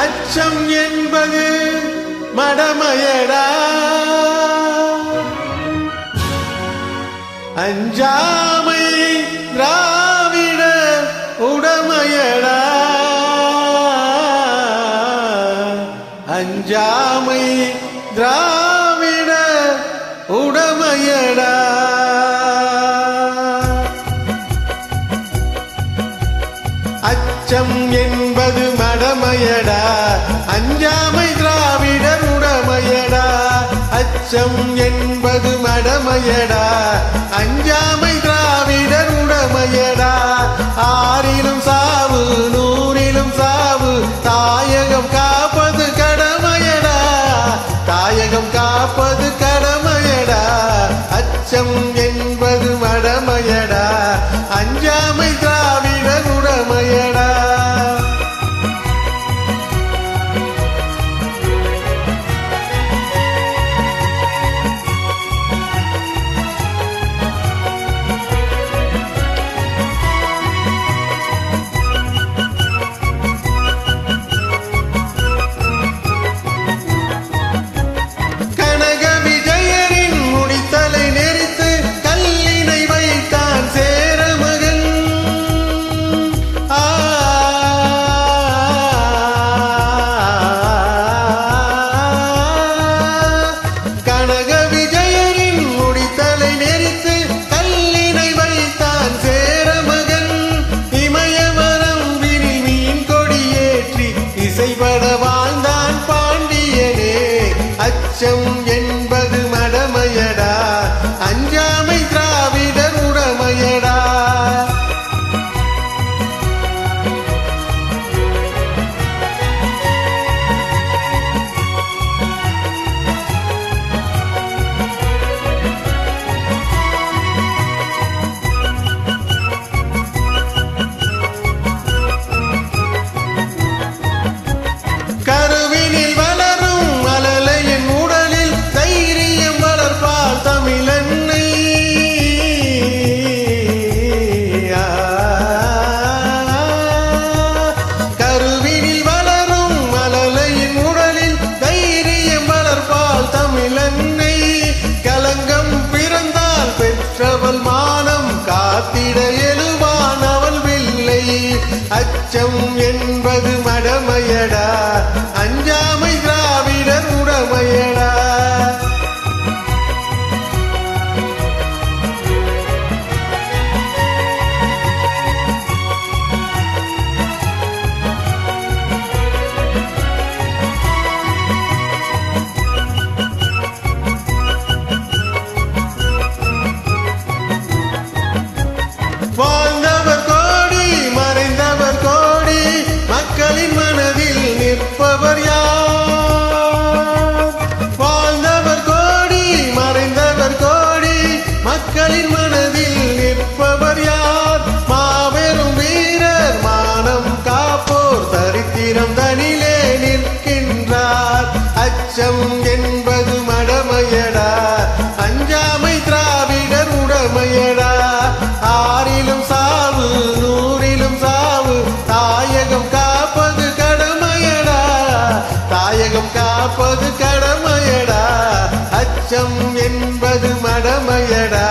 அச்சம் என்பது மடமையடா. அஞ்சா திராவிட உடமையடா. அச்சம் என்பது மடமையடா. அஞ்சாமை திராவிடர் உடமையடா. அச்சம் என்பது மடமையடா. அஞ்சாமை திராவிடர் உடமையடா. ஆறிலும் சாவு நூறிலும் சாவு தாயகம் கா வணக்கம் என்ப மயக்கம் என்பது மடமையடா. மகளிர் மனதில் நிற்பவர் யார்? மாபெரும் வீரர் மானம் காப்போர் சரித்திரம் தனிலே நிற்கின்றார். அச்சம் என்பது மடமையடா. அஞ்சாமை திராவிடர் உடமையடா. ஆறிலும் சாவு நூறிலும் சாவு தாயகம் காப்பது கடமையடா. தாயகம் காப்பது கடமையடா. அச்சம் என் மடமையடா.